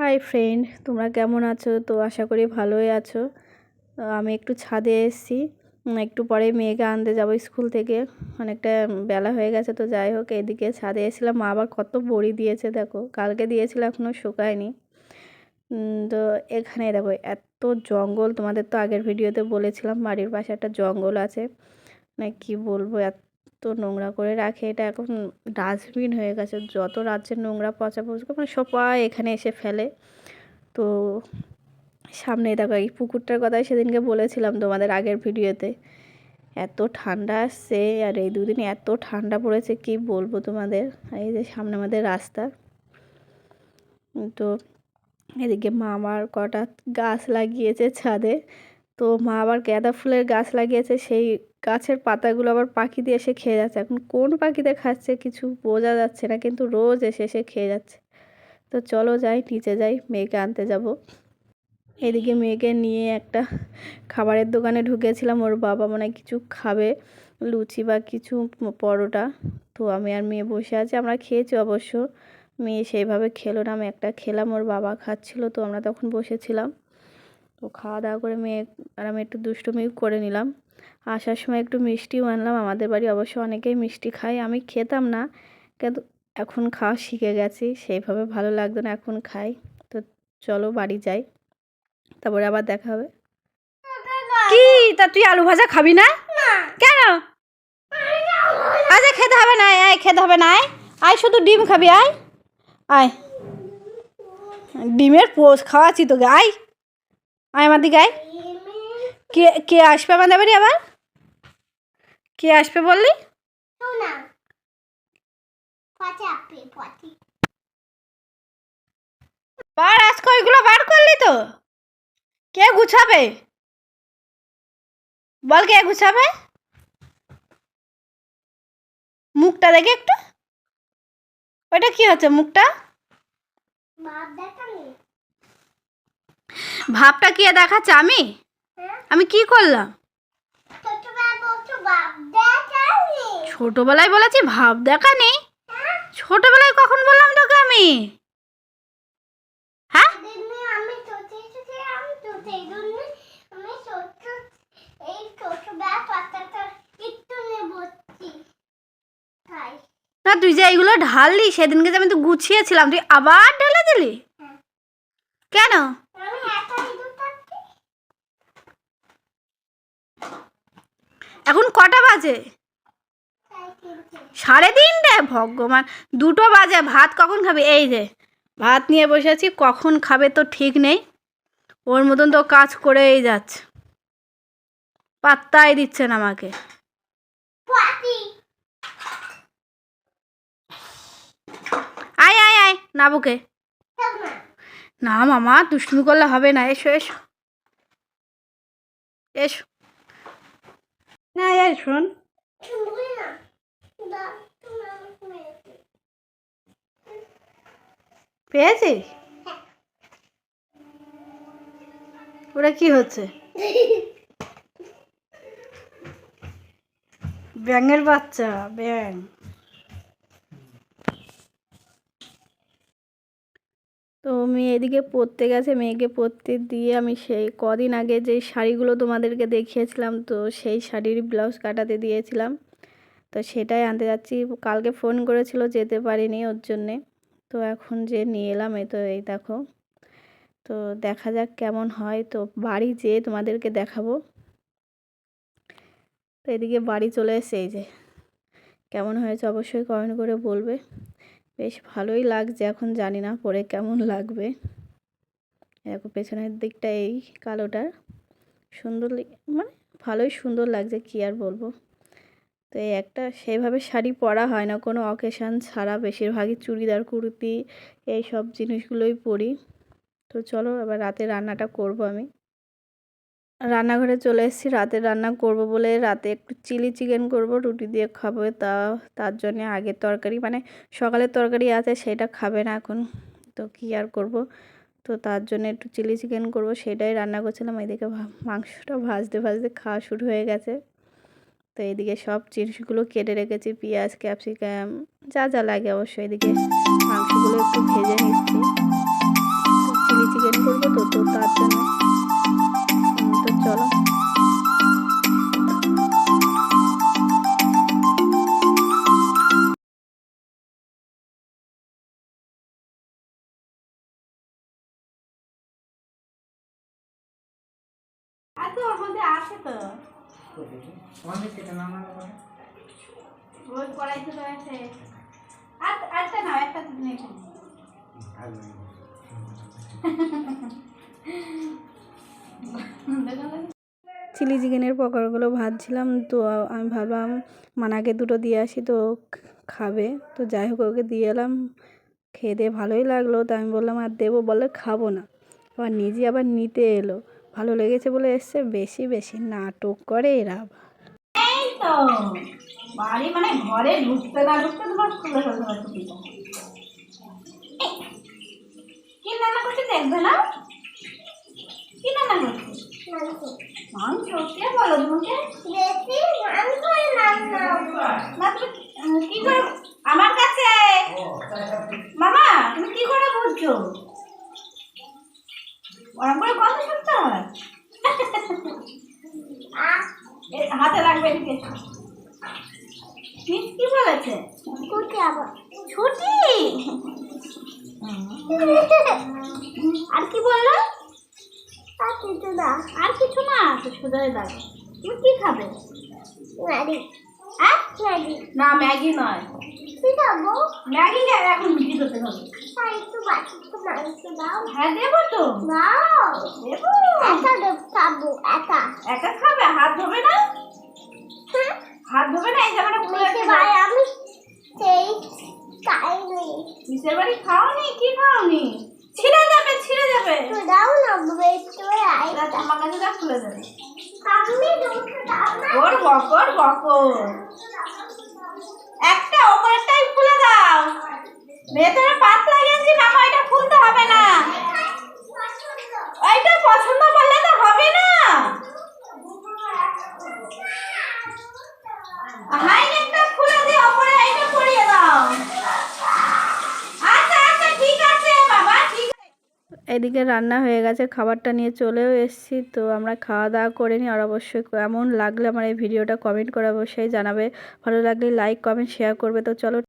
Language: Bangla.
হাই ফ্রেন্ড তোমরা কেমন আছো? তো আশা করি ভালোই আছো। আমি একটু ছাদে এসেছি। একটু পরে মেয়েকে আনতে যাব স্কুল থেকে। অনেকটা বেলা হয়ে গেছে, তো যাই হোক, এদিকে ছাদে এসেছিলাম। মা আবার কত বড়ি দিয়েছে, দেখো। কালকে দিয়েছিল এখনও শুকায়নি। তো এখানে দেখো, এত জঙ্গল, তোমাদের তো আগের ভিডিওতে বলেছিলাম, বাড়ির পাশে একটা জঙ্গল আছে। মানে কি বলব, এত নোংরা করে রাখে এটা, এখন ডাস্টবিন হয়ে গেছে, যত রাজ্যের নোংরা পচা পচা মানে সবাই এখানে এসে ফেলে। তো সামনে দেখো, এই পুকুরটার কথাই সেদিনকে বলেছিলাম তোমাদের আগের ভিডিওতে। এত ঠান্ডা আসছে, আর এই দুদিন এত ঠান্ডা পড়েছে, কি বলব তোমাদের? এই যে সামনে আমাদের রাস্তা। তো এদিকে মা আবার কটা গাছ লাগিয়েছে ছাদে। তো মা আবার গাঁদা ফুলের গাছ লাগিয়েছে, সেই গাছের পাতাগুলো আবার পাখি দিয়ে এসে খেয়ে যাচ্ছে। এখন কোন পাখিতে খাচ্ছে কিছু বোঝা যাচ্ছে না, কিন্তু রোজ এসে এসে খেয়ে যাচ্ছে। তো চলো যাই, নিচে যাই, মেয়েকে আনতে যাব। এদিকে মেয়েকে নিয়ে একটা খাবারের দোকানে ঢুকেছিলাম, ওর বাবা মনে কিছু খাবে, লুচি বা কিছু পরোটা। তো আমি আর মেয়ে বসে আছি, আমরা খেয়েছি অবশ্য। মেয়ে সেইভাবে খেলো না আমি একটা খেলাম ওর বাবা খাচ্ছিল তো আমরা তখন বসেছিলাম। তো খাওয়া দাওয়া করে মেয়ে আর আমি একটু দুষ্টুমিও করে নিলাম। আসার সময় একটু মিষ্টিও আনলাম আমাদের বাড়ি অবশ্য অনেকেই মিষ্টি খায় আমি খেতাম না কিন্তু এখন খাওয়া শিখে গেছি সেইভাবে ভালো লাগতো না এখন খাই। তো চলো বাড়ি যাই তারপরে আবার দেখা হবে। কি? তা তুই আলু ভাজা খাবি না? কেন? আচ্ছা খেতে হবে না আয় খেতে হবে না আয় শুধু ডিম খাবি আয়। আয়। ডিমের পোষ খাওয়াচ্ছি তোকে আয়। আয় আমার দিকে আয়। কে কে আসবে আমাদের বাড়ি আবার? কে আসবে বললি? বার আজকে ওইগুলো বার করলি তো। কে গুছাবে? বল কে গুছাবে। মুখটা দেখে একটু। ওইটা কি হচ্ছে, মুখটা? ভাবটা কি দেখাচ্ছে, আমি? আমি কি করলাম? ছোটবেলায় বলেছি, ভাব দেখা নেই ছোটবেলায় কখন বললাম তোকে আমি? হ্যাঁ ছোট এই ছোটবেলা পাতাটা একটু নেবছি তাই না তুই যে এইগুলো ঢাললি, সেদিনকে যে আমি তো গুছিয়েছিলাম, তুই আবার ঢেলে দিলি। কেন? এখন কটা বাজে? সাড়ে তিনটে? ভগবান, দুটো বাজে। ভাত কখন খাবে? এই যে, ভাত নিয়ে বসে আছি, কখন খাবে তো ঠিক নেই। ওর মতন তো কাজ করেই যাচ্ছে। পাত্তাই দিচ্ছেন আমাকে পাতি আয় নাবুকে থাক না না মামা, দুষ্টুমি করলে হবে না, এসো এসো। এসো। না, এই শোন। শুনবি না দা তুমি আমাকে মেরেছে পেয়েছি ওটা কি হচ্ছে? ব্যাঙের বাচ্চা ব্যাং তো মেয়ে এদিকে পড়তে গেছে, মেয়েকে পড়তে দিয়ে আমি সেই কদিন আগে যে শাড়িগুলো তোমাদেরকে দেখিয়েছিলাম, তো সেই শাড়ির ব্লাউজ কাটাতে দিয়েছিলাম। তো সেটাই আনতে যাচ্ছি। কালকে ফোন করেছিল, যেতে পারিনি ওর জন্যে। তো এখন যে নিয়ে এলাম এ তো এই দেখো। তো দেখা যাক কেমন হয়। তো বাড়ি যেয়ে তোমাদেরকে দেখাবো। তো এদিকে বাড়ি চলে এসে এই যে। কেমন হয়েছে অবশ্যই কমেন্ট করে বলবে। বেশ ভালোই লাগছে, এখন জানি না পরে কেমন লাগবে। দেখো, পেছনের দিকটা এই কালোটার। সুন্দর মানে ভালোই সুন্দর লাগছে, কি আর বলব। তো এই একটা সেইভাবে শাড়ি পরা হয় না, কোনো অকেশান ছাড়া বেশিরভাগই চুড়িদার, কুর্তি এই সব জিনিসগুলোই পরি। তো চলো, এবার রাতে রান্নাটা করব আমি। রান্নাঘরে চলে এসেছি, রাতে রান্না করব বলে রাতে একটু চিলি চিকেন করব, রুটি দিয়ে খাব, তা, তার জন্যে আগের তরকারি মানে সকালের তরকারি আছে সেটা খাবে না এখন, তো কী আর করব? তো তার জন্য একটু চিলি চিকেন করব, সেটাই রান্না করছিলাম, এদিকে মাংসটা ভাজতে ভাজতে খাওয়া শুরু হয়ে গেছে। তো এদিকে সব জিনিসগুলো কেটে রেখেছি, পেঁয়াজ, ক্যাপসিকাম, যা যা লাগে অবশ্যই এদিকে মাংসগুলো একটু ভেজে নিচ্ছি। তো ওর মধ্যে আছে তো কেটে নাম এখানে। চিলি চিকেনের পকোড়াগুলো ভাজছিলাম, তো আমি ভাবলাম মানাকে দুটো দিয়ে আসি, তো খাবে। তো যাই হোক, ওকে দিয়ে এলাম। খেয়ে দিয়ে ভালোই লাগল। তো আমি বললাম, আর দেবো বলে খাব না। আবার নিজে আবার নিতে এলো। ভালো লেগেছে বলে এসছে বেশি বেশি নাটক করে এরা। আবার। এই তো বাড়ি মানে ঘরে ঢুকতে না ঢুকতে তোমার খুলে ফেলতে পারছ কি রান্না করছে দেখবে না? কি রান্না করছে? মাংস কে বলো তোমাকে? বেশি মাংসই রান্না না তুমি আহ, কি করে আমার কাছে? মামা তুমি কি করে বুঝছ ওরম করে গন্ধ হাতে লাগবে এদিকে। মিস কি বলেছে? আবার। ছুটি? আর কি বলল? আর কিছু না। আর কিছু না তো সোজা হয়ে দাঁড়ো তুমি কি খাবে? ম্যাগি। হ্যাঁ? ম্যাগি। না ম্যাগি নয়। কি খাব? ম্যাগি এখন রুটি করতে হবে তাই একটু বাটি একটু মাংস দাও হ্যাঁ দেবো তো। দাও। দেবো। একা খাব একা। একা খাবে? হাত ধোবে না? হাত ধোবে না? এই খুলে ভাই আমি সেই খাইনি। মিসের বাড়ি খাওনি? কি খাওনি? ছিঁড়ে যাবে ছিঁড়ে যাবে। দাও না একটু আই আমার কাছে যা খুলে যাবে আমি দাও ওর বকর বকর। একটা ওপরেরটাই খুলে দাও। ভেতরে পাতলা গেঞ্জি মামা এটা খুলতে হবে না। এইটা পছন্দ করলে তো হবে না। আচ্ছা আচ্ছা এদিকে রান্না হয়ে গেছে, খাবারটা নিয়ে চলেও এসেছি, তো আমরা খাওয়া দাওয়া করে নিই, আর অবশ্যই কেমন লাগলে আমার এই ভিডিওটা কমেন্ট করে অবশ্যই জানাবে। ভালো লাগলে লাইক, কমেন্ট শেয়ার করবে, তো চলো